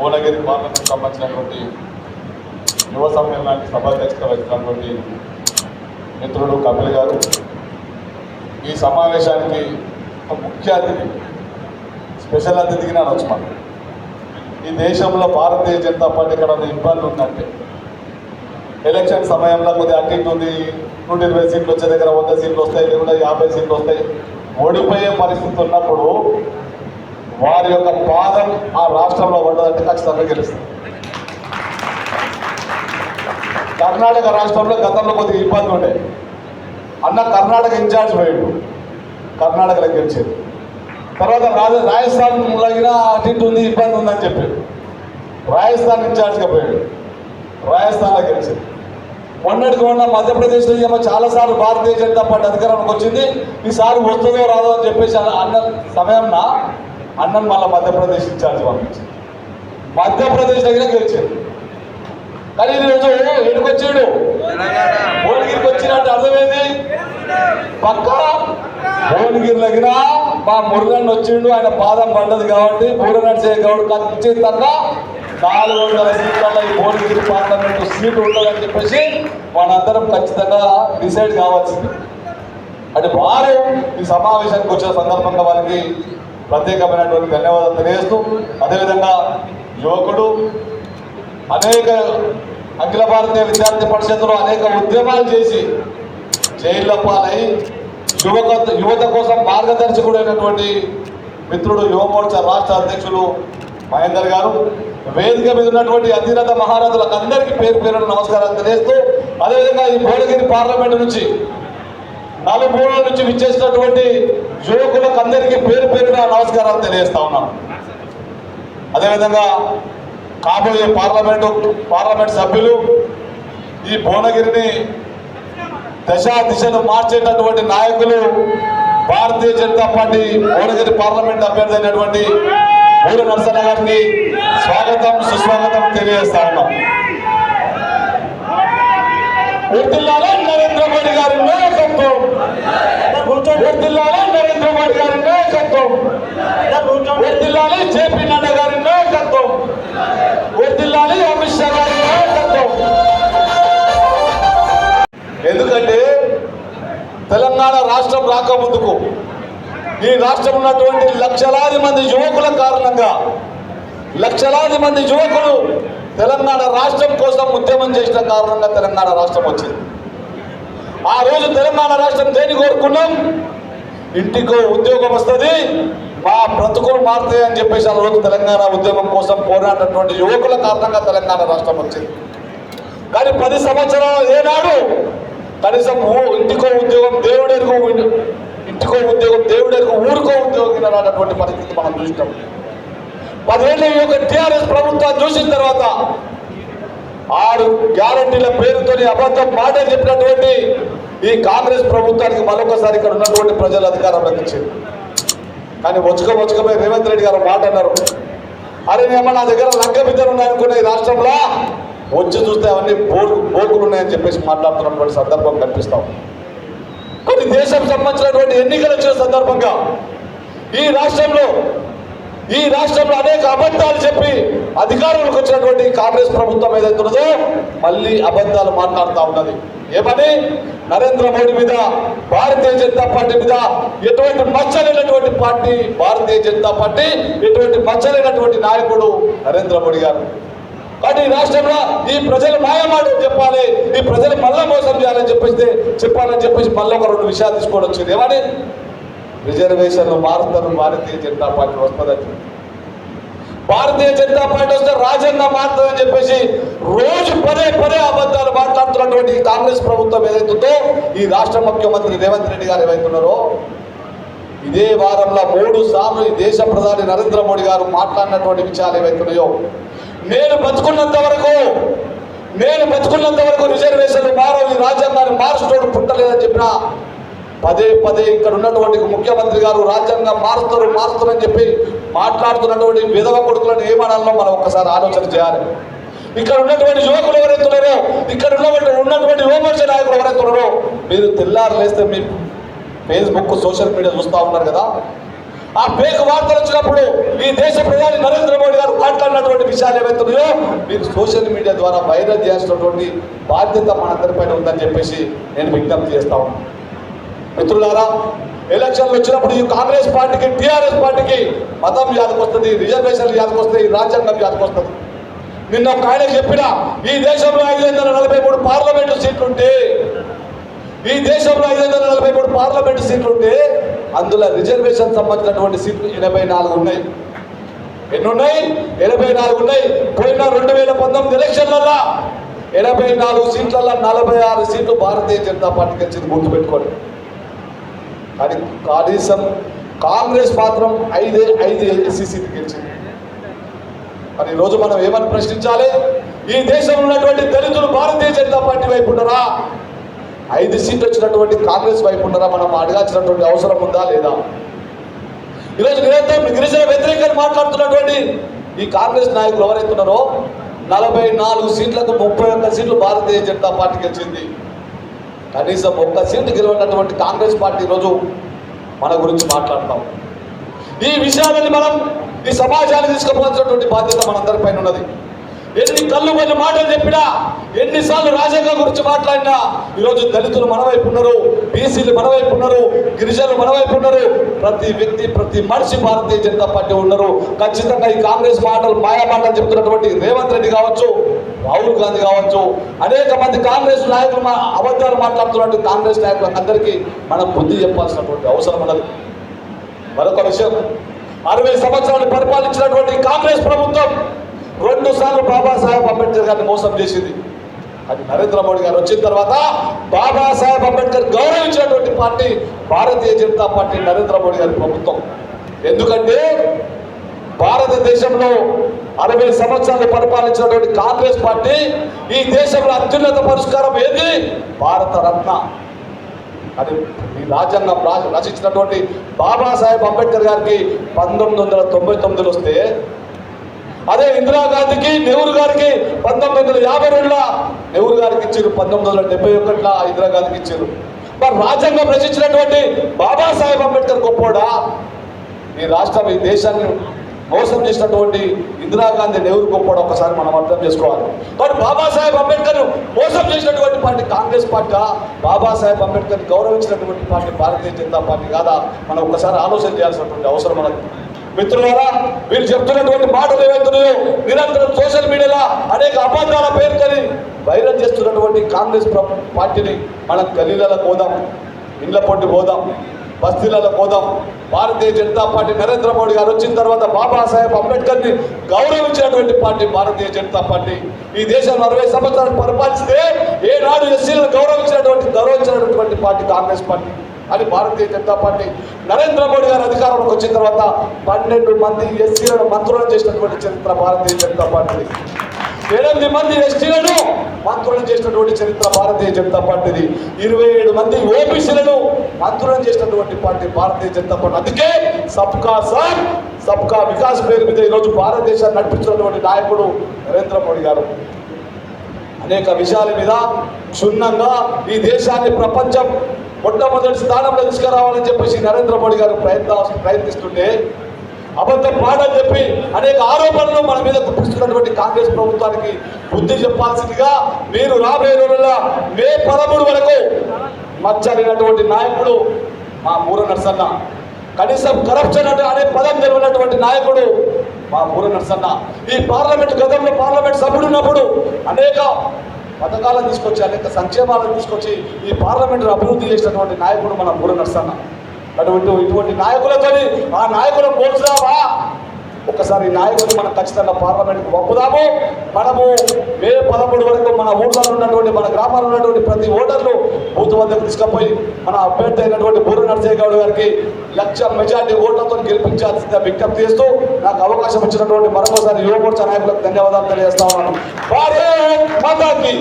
Bhuvanagiri parliament సంబంధించినటువంటి యువ సమ్మేళనానికి సభాధ్యక్షత వహిస్తున్నటువంటి మిత్రుడు కపిల్ గారు. ఈ సమావేశానికి ఒక ముఖ్య అతిథి స్పెషల్ అతిథికి నేను వచ్చాను ఈ దేశంలో భారతీయ జనతా పార్టీ ఇక్కడ ఉన్న ఇబ్బంది ఉందంటే. ఎలక్షన్ సమయంలో కొద్దిగా అటు ఇటు ఉంది. నూట ఇరవై సీట్లు వచ్చే దగ్గర వంద సీట్లు వస్తాయి లేకుండా యాభై సీట్లు వస్తాయి. ఓడిపోయే పరిస్థితి ఉన్నప్పుడు వారి యొక్క పాదం ఆ రాష్ట్రంలో పడ్డదంటే ఖచ్చితంగా గెలుస్తుంది. కర్ణాటక రాష్ట్రంలో గతంలో కొద్దిగా ఇబ్బంది ఉండే. అన్న కర్ణాటక ఇన్ఛార్జ్ పోయాడు. కర్ణాటకలో గెలిచేది. తర్వాత రాజ రాజస్థాన్ లాగిన అటు ఇటు ఉంది ఇబ్బంది ఉందని చెప్పాడు. రాజస్థాన్ ఇన్ఛార్జ్గా పోయాడు. రాజస్థాన్లో గెలిచింది. మొన్నటికి మొన్న మధ్యప్రదేశ్లో ఏమో చాలాసార్లు భారతీయ జనతా పార్టీ అధికారంలోకి వచ్చింది. ఈసారి వస్తుందో రాదో అని చెప్పేసి అన్న- సమయంలో అన్నం మళ్ళీ మధ్యప్రదేశ్ ఇన్ఛార్జ్ పంపించింది. మధ్యప్రదేశ్ దగ్గర గెలిచాడు కానీ ఈరోజు ఎడుకొచ్చాడు భువనగిరికి వచ్చినట్టు అర్థమైంది? పక్క? భువనగిరి దగ్గర మా మురుగన్ వచ్చిండు ఆయన పాదం పడ్డది కాబట్టి పూరనర్సే గౌడ్ ఖచ్చితంగా నాలుగు వందల సీట్లలో ఈ భువనగిరి పార్లమెంట్ సీటు ఉంటుందని చెప్పేసి మనందరం ఖచ్చితంగా డిసైడ్ కావాల్సింది. అంటే వారు ఈ సమావేశానికి వచ్చిన సందర్భంగా వారికి ప్రత్యేకమైనటువంటి ధన్యవాదాలు తెలియజేస్తూ అదేవిధంగా యువకుడు అనేక అఖిల భారతీయ విద్యార్థి పరిషత్తులో అనేక ఉద్యమాలు చేసి జైళ్ళ పాలై యువక యువత కోసం మార్గదర్శకుడైనటువంటి మిత్రుడు యువమోర్చా రాష్ట్ర అధ్యక్షులు మహేందర్ గారు వేదిక మీద ఉన్నటువంటి అధిరథ మహారాజులకు అందరికీ పేరు పేరున నమస్కారాలు తెలియజేస్తూ అదేవిధంగా ఈ భువనగిరి పార్లమెంటు నుంచి నలుమూల నుంచి విచ్చేసినటువంటి యువకులకు అందరికీ పేరు పేరున నమస్కారాలు తెలియజేస్తా ఉన్నాను. అదేవిధంగా కాబోయే పార్లమెంటు పార్లమెంట్ సభ్యులు ఈ భువనగిరిని దశా దిశను మార్చేటటువంటి నాయకులు భారతీయ జనతా పార్టీ భువనగిరి పార్లమెంట్ అభ్యర్థి అయినటువంటి ఊరు నరసన్న గారికి స్వాగతం సుస్వాగతం తెలియజేస్తా ఉన్నాం. వర్ధిల్లాలి నరేంద్ర మోడీ గారి నాయకత్వం? వర్ధిల్లాలి నరేంద్ర మోడీ గారి నాయకత్వం? వర్ధిల్లాలి జేపీ నడ్డా గారి నాయకత్వం? వర్ధిల్లాలి అమిత్ షా గారి నాయకత్వం? ఎందుకంటే తెలంగాణ రాష్ట్రం రాకముందుకు ఈ రాష్ట్రం ఉన్నటువంటి లక్షలాది మంది యువకుల కారణంగా లక్షలాది మంది యువకులు తెలంగాణ రాష్ట్రం కోసం ఉద్యమం చేసిన కారణంగా తెలంగాణ రాష్ట్రం వచ్చింది. ఆ రోజు తెలంగాణ రాష్ట్రం దేని కోరుకున్నాం? ఇంటికో ఉద్యోగం వస్తుంది మా బ్రతుకులు మారుతాయి అని చెప్పేసి ఆ రోజు తెలంగాణ ఉద్యమం కోసం పోరాడినటువంటి యువకుల కారణంగా తెలంగాణ రాష్ట్రం వచ్చింది. కానీ పది సంవత్సరాలు ఏనాడు కనీసం ఇంటికో ఉద్యోగం దేవుడెరుగు ఇంటికో ఉద్యోగం దేవుడెరుగు ఊరికో ఉద్యోగం రానటువంటి పరిస్థితి మనం చూసినాం. పదేళ్ళ యొక్క టీఆర్ఎస్ ప్రభుత్వాన్ని చూసిన తర్వాత ఆరు గ్యారంటీల పేరుతోని అబద్ధం మాటలు చెప్పినటువంటి ఈ కాంగ్రెస్ ప్రభుత్వానికి మరొకసారి ఇక్కడ ఉన్నటువంటి ప్రజలు అధికారంలోకి ఇచ్చింది కానీ వచ్చుక వచ్చుకపోయి రేవంత్ రెడ్డి గారు మాట అన్నారు. అరే నేమో నా దగ్గర లంక బిద్దరు ఉన్నాయనుకున్న ఈ రాష్ట్రంలో. వచ్చి చూస్తే అవన్నీ బోకు బోర్కులు ఉన్నాయని చెప్పేసి మాట్లాడుతున్నటువంటి సందర్భం కనిపిస్తాం. కొన్ని దేశం సంబంధించినటువంటి ఎన్నికలు వచ్చిన సందర్భంగా ఈ రాష్ట్రంలో ఈ రాష్ట్రంలో అనేక అబద్ధాలు చెప్పి అధికారంలోకి వచ్చినటువంటి కాంగ్రెస్ ప్రభుత్వం ఏదైతే ఉన్నదో మళ్ళీ అబద్ధాలు మాట్లాడుతూ ఉన్నది. ఏమని నరేంద్ర మోడీ మీద భారతీయ జనతా పార్టీ మీద ఎటువంటి మచ్చలేనటువంటి పార్టీ భారతీయ జనతా పార్టీ ఎటువంటి మచ్చలేనటువంటి నాయకుడు నరేంద్ర మోడీ గారు. కానీ ఈ రాష్ట్రంలో ఈ ప్రజలు మాయమాటలు చెప్పాలి ఈ ప్రజలు మళ్ళా మోసం చేయాలని చెప్పేసి చెప్పాలని చెప్పేసి మళ్ళీ ఒక రెండు విషయాలు తీసుకోవడం వచ్చింది. ఏమని? రిజర్వేషన్లు మారుతారు భారతీయ జనతా పార్టీ వస్తుందని చెప్పి. భారతీయ జనతా పార్టీ వస్తే రాజ్యాంగం మారుతుందని చెప్పేసి రోజు పదే పదే అబద్ధాలు మాట్లాడుతున్నటువంటి కాంగ్రెస్ ప్రభుత్వం ఏదైతుందో ఈ రాష్ట్ర ముఖ్యమంత్రి రేవంత్ రెడ్డి గారు ఏవైతున్నారో ఇదే వారంలో మూడు సార్లు ఈ దేశ ప్రధాని నరేంద్ర మోడీ గారు మాట్లాడినటువంటి విషయాలు ఏవైతున్నాయో నేను బతుకున్నంత వరకు నేను బతుకున్నంత వరకు రిజర్వేషన్లు మారవు ఈ రాజ్యాంగాన్ని మార్చుకోవడం పుట్టలేదని చెప్పిన పదే పదే ఇక్కడ ఉన్నటువంటి ముఖ్యమంత్రి గారు రాజ్యాంగం మారుస్తారు మారుస్తారు చెప్పి మాట్లాడుతున్నటువంటి విధవ కొడుకులను ఏమనాలో మనం ఒక్కసారి ఆలోచన చేయాలి. ఇక్కడ ఉన్నటువంటి యువకులు ఎవరెత్తున్నారో ఇక్కడ ఉన్నటువంటి ఉన్నటువంటి యువమోర్చ నాయకులు ఎవరైతే మీరు తెల్లారు లేస్తే మీ ఫేస్బుక్ సోషల్ మీడియా చూస్తూ ఉన్నారు కదా? ఆ ఫేక్ వార్తలు వచ్చినప్పుడు ఈ దేశ ప్రధాని నరేంద్ర మోడీ గారు మాట్లాడినటువంటి విషయాలు ఏవైతే మీరు సోషల్ మీడియా ద్వారా వైరల్ చేసినటువంటి బాధ్యత మనందరిపైన ఉందని చెప్పేసి నేను విజ్ఞప్తి చేస్తా ఉన్నాను. మిత్రులారా ఎలక్షన్లు వచ్చినప్పుడు ఈ కాంగ్రెస్ పార్టీకి టీఆర్ఎస్ పార్టీకి మతం యాదకొస్తుంది రిజర్వేషన్లు యాదకొస్తాయి రాజ్యాంగం యాదకొస్తుంది నిన్న ఒక ఆయన చెప్పిన ఈ దేశంలో ఐదు వందల నలభై మూడు పార్లమెంటు సీట్లుంటే ఈ దేశంలో ఐదు వందల నలభై మూడు పార్లమెంటు సీట్లుంటే అందులో రిజర్వేషన్ సంబంధించినటువంటి సీట్లు ఎనభై నాలుగు ఉన్నాయి. ఎన్నున్నాయి? ఎనభై నాలుగు ఉన్నాయి. పోయిన రెండు వేల పంతొమ్మిది ఎలక్షన్లలో ఎనభై నాలుగు సీట్లలో నలభై ఆరు సీట్లు భారతీయ జనతా పార్టీకి వచ్చింది గుర్తుపెట్టుకోండి. కానీ కనీసం కాంగ్రెస్ మాత్రం ఐదే ఐదు ఎస్సీ గెలిచింది. మరి ఈరోజు మనం ఏమని ప్రశ్నించాలి? ఈ దేశంలో ఉన్నటువంటి దళితులు భారతీయ జనతా పార్టీ వైపు ఉన్నారా? ఐదు సీట్లు వచ్చినటువంటి కాంగ్రెస్ వైపు ఉన్నారా? మనం అడగాల్సినటువంటి అవసరం ఉందా లేదా? ఈరోజు నిరంతరం గిరిజన వ్యతిరేకంగా మాట్లాడుతున్నటువంటి ఈ కాంగ్రెస్ నాయకులు ఎవరైతే ఉన్నారో నలభై నాలుగు సీట్లకు ముప్పై ఒక్క సీట్లు భారతీయ జనతా పార్టీ గెలిచింది. కనీసం ఒక్క సీటు గెలవనటువంటి కాంగ్రెస్ పార్టీ ఈరోజు మన గురించి మాట్లాడతాం. ఈ విషయాలని మనం ఈ సమాజాన్ని తీసుకుపోవాల్సినటువంటి బాధ్యత మనందరిపైన ఉన్నది. ఎన్ని కళ్ళు కొన్ని మాటలు చెప్పినా ఎన్నిసార్లు రాజ్యాంగం గురించి మాట్లాడినా ఈరోజు దళితులు మనవైపు ఉన్నారు బీసీలు మనవైపు ఉన్నారు గిరిజనులు మనవైపు ఉన్నారు. ప్రతి వ్యక్తి ప్రతి మనిషి భారతీయ జనతా పార్టీ ఉన్నారు. ఖచ్చితంగా ఈ కాంగ్రెస్ మాటలు మాయా మాటలు చెప్తున్నటువంటి రేవంత్ రెడ్డి కావచ్చు రాహుల్ గాంధీ కావచ్చు అనేక మంది కాంగ్రెస్ నాయకులు మా అబద్ధాలు మాట్లాడుతున్నటువంటి కాంగ్రెస్ నాయకులు అందరికీ మనం బుద్ధి చెప్పాల్సినటువంటి అవసరం ఉన్నది. మరొక విషయం అరవై సంవత్సరాలు పరిపాలించినటువంటి కాంగ్రెస్ ప్రభుత్వం రెండు సార్లు బాబాసాహెబ్ అంబేద్కర్ గారిని మోసం చేసింది. అది నరేంద్ర మోడీ గారు వచ్చిన తర్వాత బాబాసాహెబ్ అంబేద్కర్ గౌరవించినటువంటి పార్టీ భారతీయ జనతా పార్టీ నరేంద్ర మోడీ గారి ప్రభుత్వం. ఎందుకంటే భారతదేశంలో అరవై సంవత్సరాలు పరిపాలించినటువంటి కాంగ్రెస్ పార్టీ ఈ దేశంలో అత్యున్నత పురస్కారం ఏది? భారత రత్న. అది ఈ రాజ్యాంగం రచించినటువంటి బాబాసాహెబ్ అంబేద్కర్ గారికి పంతొమ్మిది వందల తొంభై తొమ్మిదిలో వస్తే అదే ఇందిరాగాంధీకి నెహ్రూ గారికి పంతొమ్మిది వందల యాభై రెండులో నెహ్రూ గారికి ఇచ్చారు పంతొమ్మిది వందల డెబ్బై ఒకటిలో ఇందిరాగాంధీకి ఇచ్చారు. మరి రాజ్యాంగం రచించినటువంటి బాబాసాహెబ్ అంబేద్కర్ గొప్పోడా ఈ రాష్ట్రం ఈ దేశాన్ని మోసం చేసినటువంటి ఇందిరాగాంధీ నెహ్రూ గొప్పోడా ఒకసారి మనం అర్థం చేసుకోవాలి. మరి బాబాసాహెబ్ అంబేద్కర్ మోసం చేసినటువంటి party Congress party Babasaheb Ambedkar గౌరవించినటువంటి party Bharatiya Janata party కాదా? మనం ఒకసారి ఆలోచన చేయాల్సినటువంటి అవసరం మనకు. మిత్రులారా వీళ్ళు చెప్తున్నటువంటి మాటలు ఏవైతున్నాయో నిరంతరం సోషల్ మీడియాలో అనేక అబద్ధాల పేరుతోని వైరల్ చేస్తున్నటువంటి కాంగ్రెస్ ప్ర- పార్టీని మనం గల్లీలలో పోదాం ఇండ్ల పొట్టి పోదాం బస్తీలలో పోదాం. భారతీయ జనతా పార్టీ నరేంద్ర మోడీ గారు వచ్చిన తర్వాత బాబాసాహెబ్ అంబేద్కర్ని గౌరవించినటువంటి పార్టీ భారతీయ జనతా పార్టీ. ఈ దేశంలో అరవై సంవత్సరాలు పరిపాలిస్తే ఏనాడు ఎస్సీలను గౌరవించినటువంటి గౌరవించినటువంటి పార్టీ కాంగ్రెస్ పార్టీ. అని భారతీయ జనతా పార్టీ నరేంద్ర మోడీ గారు అధికారంలోకి వచ్చిన తర్వాత పన్నెండు మంది ఎస్సీలను మంత్రులను చేసినటువంటి చరిత్ర భారతీయ జనతా పార్టీ ఎనిమిది మంది ఎస్టీలను మంత్రులను చేసినటువంటి చరిత్ర భారతీయ జనతా పార్టీది. ఇరవై ఏడు మంది ఓబీసీలను మంత్రులను చేసినటువంటి పార్టీ భారతీయ జనతా పార్టీ. అందుకే సబ్కా సార్ సబ్కా వికాస్ పేరు మీద ఈరోజు భారతదేశాన్ని నడిపించినటువంటి నాయకుడు నరేంద్ర మోడీ గారు. అనేక విషయాల మీద క్షుణ్ణంగా ఈ దేశాన్ని ప్రపంచం మొట్టమొదటి స్థానంలో తీసుకురావాలని చెప్పేసి నరేంద్ర మోడీ గారు ప్రయత్న ప్రయత్నిస్తుంటే అబద్ధం పాడని చెప్పి అనేక ఆరోపణలు మన మీద గుప్పిస్తున్నటువంటి కాంగ్రెస్ ప్రభుత్వానికి బుద్ధి చెప్పాల్సిందిగా మీరు రాబోయే రోజుల్లో మే పదమూడు వరకు మచ్చలేనటువంటి నాయకుడు మా మూర నరసన్న కనీసం కరప్షన్ అంటే అనే పదం తెలియనటువంటి నాయకుడు మా మూర నరసన్న. ఈ పార్లమెంట్ గతంలో పార్లమెంట్ సభ్యుడు ఉన్నప్పుడు అనేక పథకాలను తీసుకొచ్చి అనేక సంక్షేమాలను తీసుకొచ్చి ఈ పార్లమెంటు అభివృద్ధి చేసినటువంటి నాయకుడు మన కూడా నరసన్న. అటువంటి ఇటువంటి నాయకులతోని ఆ నాయకుల పోల్చుదామా? ఒకసారి నాయకులు మనం ఖచ్చితంగా పార్లమెంట్కి పంపుదాము మనము మే పదమూడు వరకు మన ఊళ్ళో ఉన్నటువంటి మన గ్రామాల్లో ఉన్నటువంటి ప్రతి ఓటర్లు బూత్ వద్దకు తీసుకుపోయి మన అభ్యర్థి అయినటువంటి బూరు నరసయ్య గౌడ్ గారికి లక్ష మెజార్టీ ఓట్లతో గెలిపించాల్సిందిగా విజ్ఞప్తి చేస్తూ నాకు అవకాశం ఇచ్చినటువంటి మరొకసారి యువమోర్చా నాయకులకు ధన్యవాదాలు తెలియజేస్తా ఉన్నాను. భారత్ మాతాకి.